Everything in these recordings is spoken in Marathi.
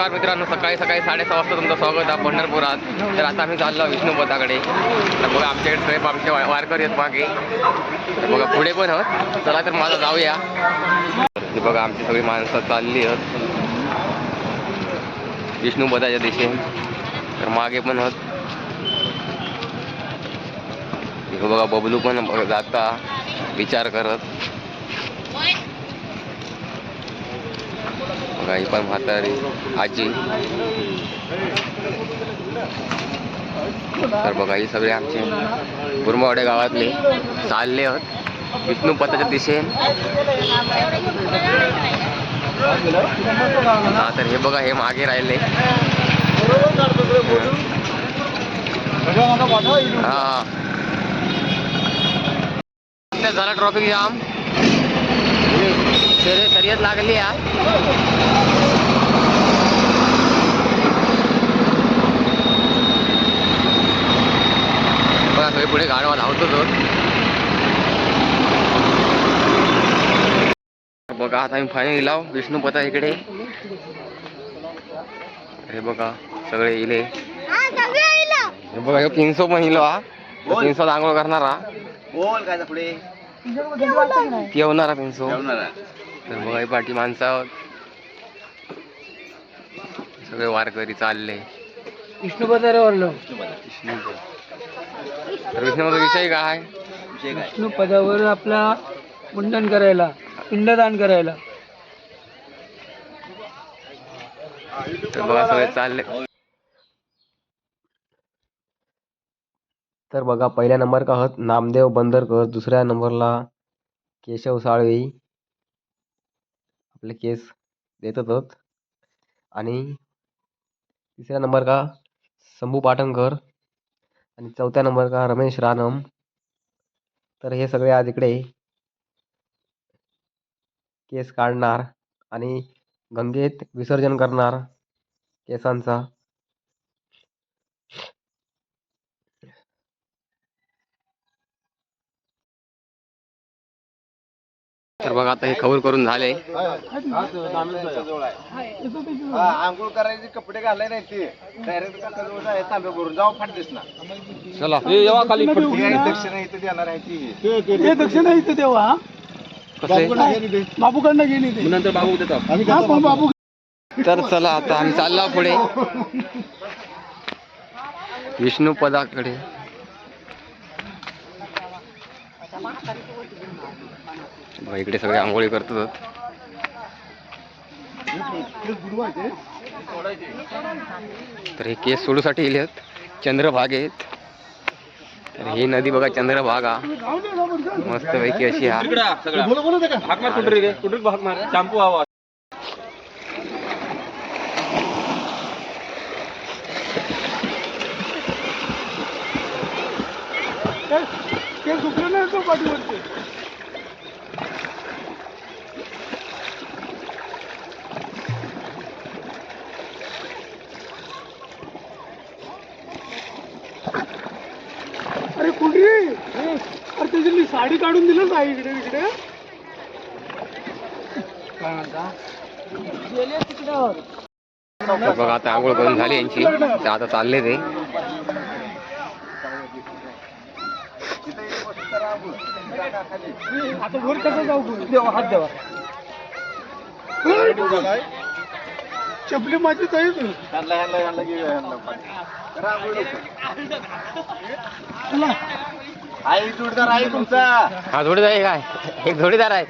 नमस्कार मित्रांनो सकाळी सकाळी साडेसहा वाजता तुमचं स्वागत आहे पंढरपुरात. तर आता आम्ही चाललो विष्णुपदाकडे तर बघा आमच्याकडे ट्रेप आमचे वारकरी आहेत मागे. तर बघा पुढे पण आहोत. चला तर माझं जाऊया. बघा आमची सगळी माणसं चालली आहेत. विष्णुपदाच्या दिशेने. तर मागे पण आहोत. बघा बबलू पण बघा जाता. विचार करत. बघा ही पण म्हातारी आजी. तर बघा ही सगळे आमचे गुरमावडे गावातले चालले आहोत. विष्णू पथाच्या दिशेने. हा तर हे बघा हे मागे राहिले. हा. झाला ट्रॉफिक जाम शर्य- शर्यत लागली आहे बघा सगळे पुढे गाडवा धावतोच आहोत. बघा आता आम्ही फायनल लाव विष्णुपथा इकडे. हे बघा सगळे इले. हे बघा हे पिंसो पण इलो हा. पिंसो आंघोळ करणार बोल काय पुढे? येवणारा पिंसो तर बघा ही पाठी माणसं आहोत. सगळे वारकरी चालले. विष्णुपदारे वरलो. विष्णूचं. तर विष्णूचा विषय काय विषय काय? विष्णू पदावर आपला मुंडन करायला पिंडदान करायला. तर बघा सगळे चालले. तर बघा पहिल्या नंबर का आहोत नामदेव बंदरकर दुसऱ्या नंबरला केशव साळवे. आपले केस देतात आहोत आणि तिसऱ्या नंबर का? शंभू पाटणकर. आणि चौथ्या नंबर का? रमेश रानम. तर हे सगळे आज इकडे केस काढणार आणि गंगेत विसर्जन करणार केसांचा. तर बघा आता हे खबर करून झाले. आंघोळ करायचे कपडे घालाय नाही ते डायरेक्ट करून जाऊ फाट दिसणार. चला. दक्षिणा इथे देणार आहे ती. ते दक्षिणा इथे देवा कसे बाबूकडनं गेली नंतर बाबू देतो बाबू तर चला आता आम्ही चाललो पुढे. विष्णू पदाकडे बघा इकडे सगळे आंघोळी करतात. तर हे केस सोडूसाठी येले आहेत. चंद्रभागेत तर ही नदी बघा चंद्रभागा मस्त पैकी अशी हा. साडी काढून दिलं आहे इकडे इकडे. काय म्हणता? गेले तिकड्यावर तर बघा आता आंघोळ करून झाली यांची. आता चालले ते. आता वर कसं जाऊ गं? देवा हात देवा. चपली माझी जाईल ह्यांना आई जोडदार आहे तुमचा. हा जोडीदार आहे काय एक जोडीदार आहे.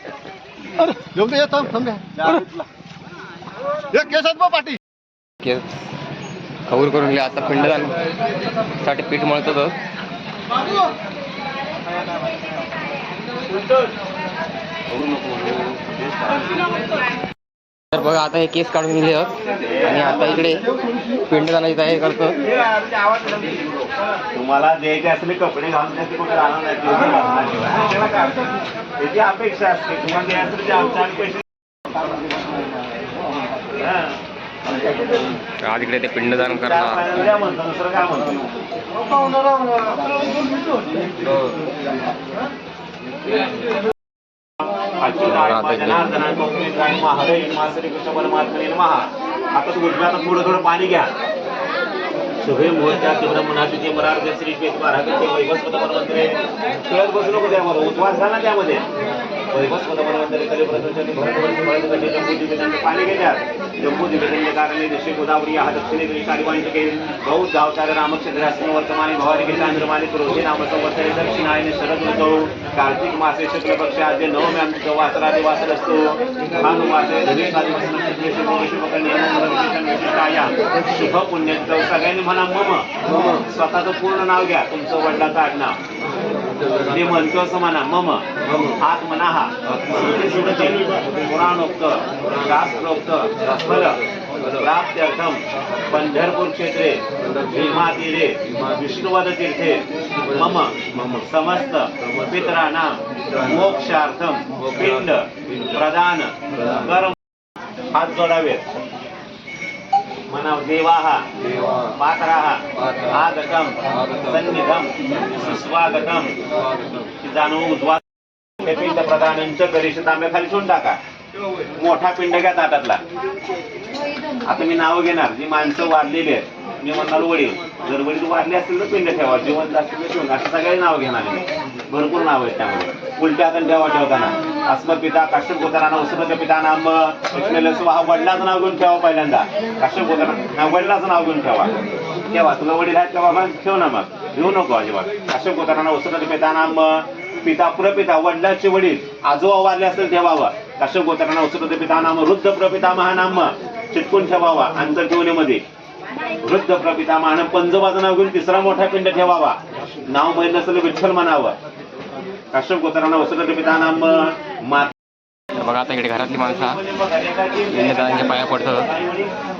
घेऊन येतो थांब एक केसात बा पाठी केस. खबर करून लिहा आता पिंडदानसाठी पीठ मळतो तो. तर बघा आता हे केस काढून दिले आहेत. आणि आता इकडे पिंडदानाची तयारी करतो. तुम्हाला द्यायचे असले कपडे घालून त्याचे अपेक्षा असते. तुम्हाला द्यायचं हा. आज इकडे ते पिंडदान करणार. दुसरं काय म्हणतो? श्रीकृष्ण परमात्मने नमः आता तू उजव्या थोडं थोडं पाणी घ्या. शुभे मुहूर्त्या तीव्र मनाची ते मरार श्री पेट बारा ते वैभस्पत मंदिरे. खेळत बसू नको त्यामध्ये उद्वास झाला त्यामध्ये. पाणी घेतात जम्बू दिवेदनच्या कारणे गोदावरी हा दक्षिणेकडे कालिवांचके बौद्ध गावचार्य रामक्षेत्र असण वर्तमाने भवानी चांद्रमाने दक्षिणायने शरद कार्तिक मासे शुक्ल पक्ष आद्य वासर असतो भानुमासे धनेश शुभ शुभ पुण्य सगळ्यांनी म्हणा मम. स्वतःचं पूर्ण नाव घ्या. तुमचं वडिलाचं आडनाव. जे म्हणतो असं म्हणा मम हात म्हणा हा सुडते पुराणोक्त शास्त्रोक्त फल प्राप्त्यर्थम पंढरपूर क्षेत्रे भीमातीरे विष्णुवद तीर्थे मम मम. समस्त पितराणां मोक्षार्थम पिंड प्रदान कर्म हात जोडावेत. म्हणा देवाहा पात्राहा स्वागतम। सन्निधम। सुस्वागतम। जाणून उजवा पिंड पिंड प्रदानांच्या गरीष तांब्याखाली ठेवून टाका. मोठा पिंड घ्या ताटातला. आता मी नाव घेणार. जी माणसं वाढलेली आहेत. मी म्हणणार वडील. जर वडील वाढले असतील तर पिंड ठेवा. जिवंत असतील तर ठेवून असं सगळे नाव घेणार मी. भरपूर नाव आहेत त्यामध्ये. उलट्या हाताने ठेवा ठेवताना. अस्म पिता काश्यप गोताना उसमत पिता नाम लक्ष्मीला सुहा वडिलाचं नाव घेऊन ठेवा पहिल्यांदा. काश्यप गोताना वडिलाचं नाव घेऊन ठेवा. ठेवा तुला वडील आहेत का बाबा? ठेव ना मग. घेऊ नको अजिबात. अशोक गोताना उसमत पिताना पिता प्रपिता वडिलाचे वडील आजोबा वारले असेल ठेवावं. काश्यप गोताना उसमत पिता नाम वृद्ध प्रपिता महानाम चिटकून ठेवावा अंतरमध्ये वृद्ध प्रपिता महान पंजोबाचं नाव घेऊन तिसरा मोठा पिंड ठेवावा. नाव माहीत नसेल विठ्ठल म्हणावं. काश्यप गोतरांना वसुदेव पिता नाम माता बघा आता इकडे घरातली माणसं. पाया पडतात.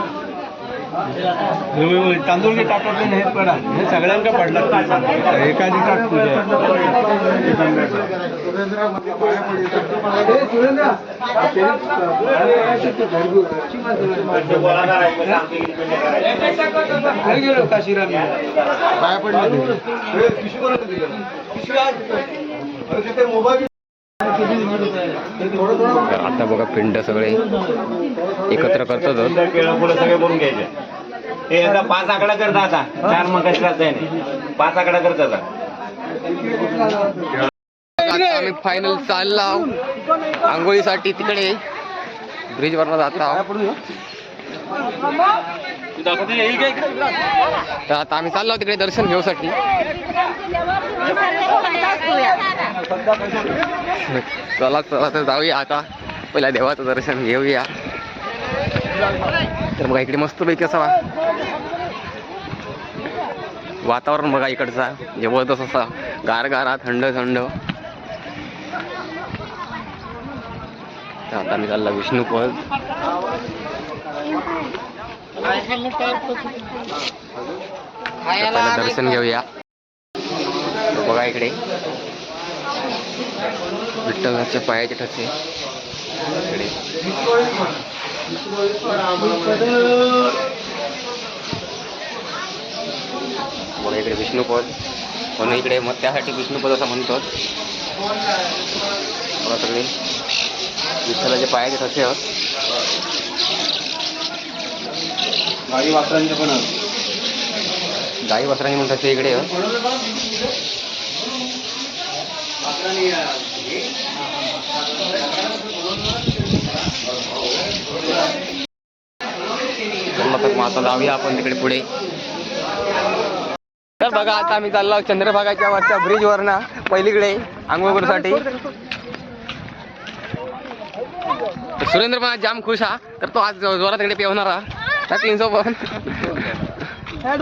तांदूळ घे टाकत नाही पडा. हे सगळ्यांका पडला एकाची टाक तुझ्या. गेलो काशीराम पाया तर आता बघा पिंड सगळे एकत्र करतात पुढे सगळे बोलून घ्यायचे हे आता पाच आकडा करता आता चार मग नाही. पाच आकडा करता आता आम्ही फायनल चालला आंघोळीसाठी तिकडे. ब्रिज वरनं जात आहोत. आता आम्ही चाललो तिकडे दर्शन घेऊसाठी. चला चला तर जाऊया आता. पहिला देवाचं दर्शन घेऊया. तर बघा इकडे मस्त पैकी असावा. वातावरण बघा इकडचा. जबरदस्त असा गारगारा थंड थंड. तर आता मी चालला विष्णुपद दर्शन घेऊया. बघा इकडे. विठ्ठलाच्या पायाचे ठसे इकडे. बघा इकडे विष्णुपद. म्हणून इकडे मग त्यासाठी विष्णुपद असं म्हणतो बघा सगळे. विठ्ठलाच्या पायाचे ठसे आहोत गाडी वासरांचे पण गाई वस्त्रांनी म्हणून ठसे इकडे आहोत तर मग आता जाऊया आपण तिकडे पुढे. तर बघा आता आम्ही चाललो चंद्रभागाच्या वरच्या ब्रिज वर ना पहिलीकडे आंघोळ करूसाठी सुरेंद्र पण आज जाम खुश हा. तर तो आज जोरात तिकडे पेवणार हा. तीन हा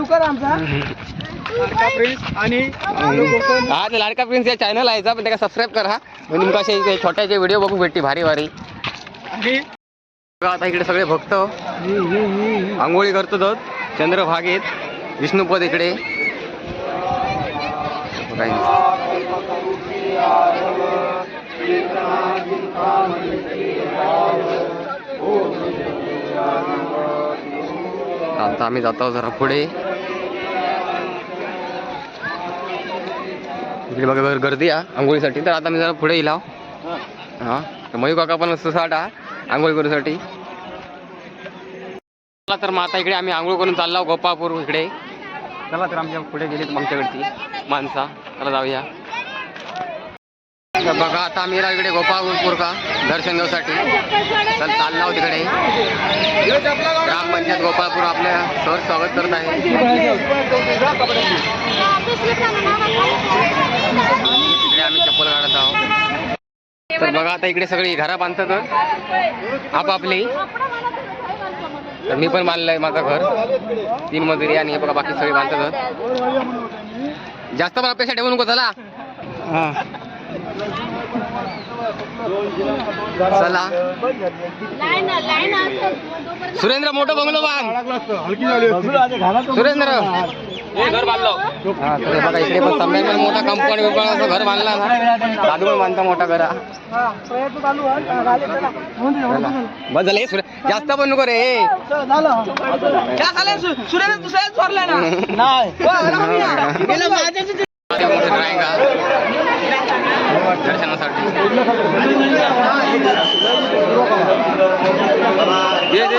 लाडका प्रिन्स आणि ते लाडका प्रिन्स या चॅनल आहे पण त्याला सबस्क्राईब करा. म्हणजे तुमका असे छोट्याचे व्हिडिओ बघू भेटते भारी भारी. आता इकडे सगळे भक्त. आंघोळी करतो चंद्रभागेत. विष्णुपद इकडे. आता आम्ही जात आहोत जरा पुढे. इकडे बघा बघा गर्दी या आंघोळीसाठी. तर आता मी जरा पुढे येईल हा मयू काका पण असतो साठा आंघोळी करूसाठी. तर मग आता इकडे आम्ही आंघोळ करून चाललो गोपापूर इकडे. चला तर आमच्या पुढे गेली आमच्याकडची. माणसा चला जाऊया. तर बघा आता आम्ही इकडे गोपाळपूर का दर्शन घेऊसाठी. चल चालला आहोत तिकडे. ग्रामपंचायत गोपाळपूर आपल्या सर स्वागत करत आहे. इकडे आम्ही चप्पल काढत आहोत. तर बघा आता इकडे सगळी घरा बांधतात आपापली. तर मी पण बांधलंय माझं घर. तीन मजुरी आणि हे बघा बाकी सगळे बांधतात. जास्त पण अपेक्षा ठेवू नको चला. चला. सुरेंद्र मोठं बंगलो बांध. सुरेंद्र घर बांधलो हा तर बघा इकडे पण संभाजी मोठा कंपाऊंड बिंपाऊंड असं घर बांधला ना दादू पण बांधता मोठा घर। हा. चला. बस झालं हे सुरे जास्त पण नको रे मोठं ड्रॉइंग दर्शनासाठी ये, ये, ये.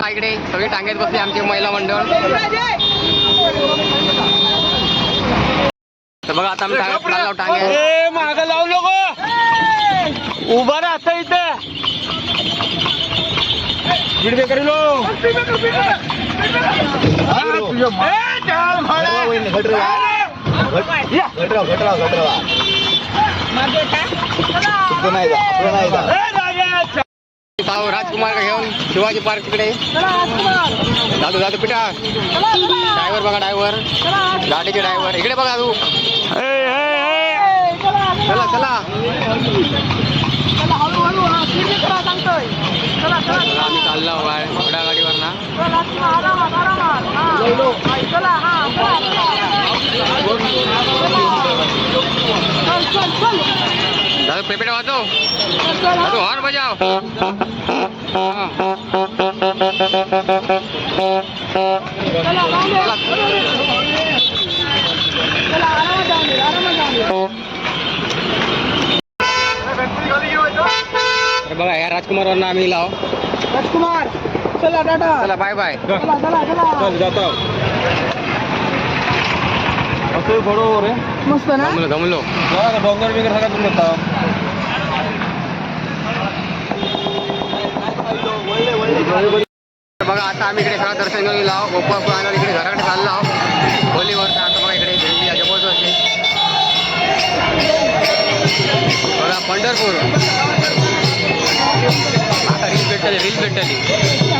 इकडे सगळे टांगेत बसले आमचे महिला मंडळ. तर बघा आता आम्ही टांगे माग लावू नको. उभा राहा आता इथे. गिडबे करी लो साव राजकुमार का घेऊन शिवाजी पार्क तिकडे. दादू दादू पिठा ड्रायव्हर बघा ड्रायव्हर. गाडीचे ड्रायव्हर. इकडे बघा तू चला चला चला, आम्ही चाललो घोडा गाडीवर ना दादू पेपेट वाजव दादू हॉर्न बजाव तर बघा या राजकुमारवरनं आम्ही लाव राजकुमार चला टाटा चला बाय बाय चला चला चला बरोबर मस्त ना? गमलो गमलो डोंगर बिगर सगळ्यात म्हणता तर बघा आता आम्ही इकडे सगळं दर्शन घेऊन लाव गोपाळ आणि इकडे घराकडे चाललो आहो. होलीवर आता बघा इकडे दिंडी अजबोच असते बघा पंढरपूर. आता रील भेटली रील भेटली.